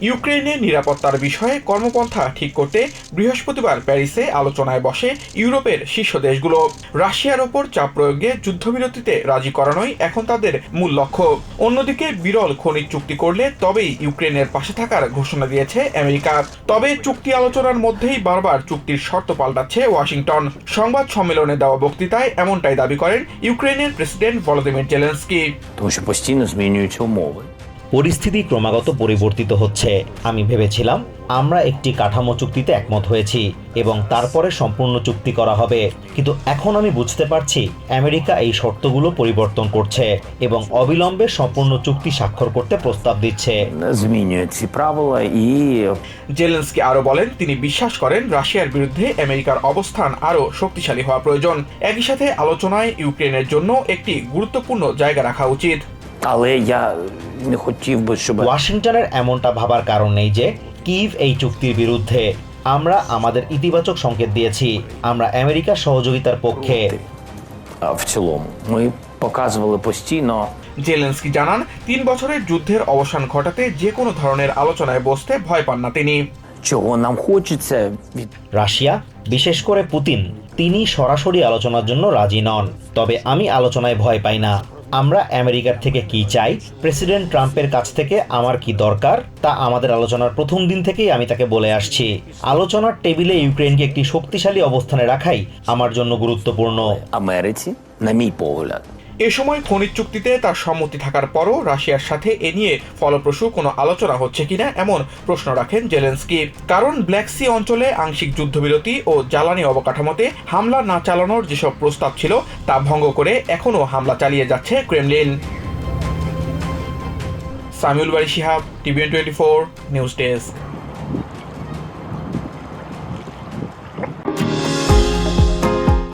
ইউক্রেনের নিরাপত্তার বিষয়ে কর্মপন্থা ঠিক করতে বৃহস্পতিবার প্যারিসে আলোচনায় বসে ইউরোপের শীর্ষ দেশগুলো। রাশিয়ার ওপর চাপ প্রয়োগে যুদ্ধবিরতিতে রাজি করানোই এখন তাদের মূল লক্ষ্য। অন্যদিকে বিরল খনিজ চুক্তি করলে তবেই ইউক্রেনের পাশে থাকার ঘোষণা দিয়েছে আমেরিকা। তবে চুক্তি আলোচনার মধ্যেই বারবার চুক্তির শর্ত পাল্টাচ্ছে ওয়াশিংটন। সংবাদ সম্মেলনে দেওয়া বক্তৃতায় এমনটাই দাবি করেন ইউক্রেনের প্রেসিডেন্ট ভলোদিমির জেলেন্সকি। পরিস্থিতি ক্রমাগত পরিবর্তিত হচ্ছে। আমি ভেবেছিলাম আমরা একটি কাঠামো চুক্তিতে একমত হয়েছি এবং তারপরে সম্পূর্ণ চুক্তি করা হবে। কিন্তু এখন আমি বুঝতে পারছি আমেরিকা এই শর্তগুলো পরিবর্তন করছে এবং অবিলম্বে সম্পূর্ণ চুক্তি স্বাক্ষর করতে প্রস্তাব দিচ্ছে। জেলেন্সকি আরও বলেন তিনি বিশ্বাস করেন রাশিয়ার বিরুদ্ধে আমেরিকার অবস্থান আরও শক্তিশালী হওয়া প্রয়োজন। একই সাথে আলোচনায় ইউক্রেনের জন্য একটি গুরুত্বপূর্ণ জায়গা রাখা উচিত। але я не хотів би, щоб ওয়াশিংটনের এমনটা ভাবার কারণ নেই যে কিভ এই চুক্তির বিরুদ্ধে আমরা আমাদের ইতিবাচক সংকেত দিয়েছি আমরা আমেরিকার সহযোগিতার পক্ষে а, в цілому. Ми показували постійно জেলেন্সকি জানান তিন বছরের যুদ্ধের অবসান ঘটাতে যে কোনো ধরনের আলোচনায় বসতে ভয় পান না তিনি чого нам хочеться від রাশিয়া বিশেষ করে পুতিন তিনি সরাসরি আলোচনার জন্য রাজি নন তবে আমি আলোচনায় ভয় পাই না আমরা আমেরিকার থেকে কি চাই? প্রেসিডেন্ট ট্রাম্পের কাছ থেকে আমার কি দরকার? তা আমাদের আলোচনার প্রথম দিন থেকেই আমি তাকে বলে আসছি। আলোচনার টেবিলে ইউক্রেনকে একটি শক্তিশালী অবস্থানে রাখাই আমার জন্য গুরুত্বপূর্ণ। এ সময় খনিজ চুক্তিতে তার সম্মতি থাকার পরও রাশিয়ার সাথে এ নিয়ে ফলপ্রসূ কোনো আলোচনা হচ্ছে কিনা এমন প্রশ্ন রাখেন জেলেন্সকি। কারণ ব্ল্যাক সি অঞ্চলে আংশিক যুদ্ধবিরতি ও জ্বালানি অবকাঠামোতে হামলা না চালানোর যেসব প্রস্তাব ছিল, তা ভঙ্গ করে এখনও হামলা চালিয়ে যাচ্ছে ক্রেমলিন। সামিউল বাড়ি Sihab TVN twenty four, news desk.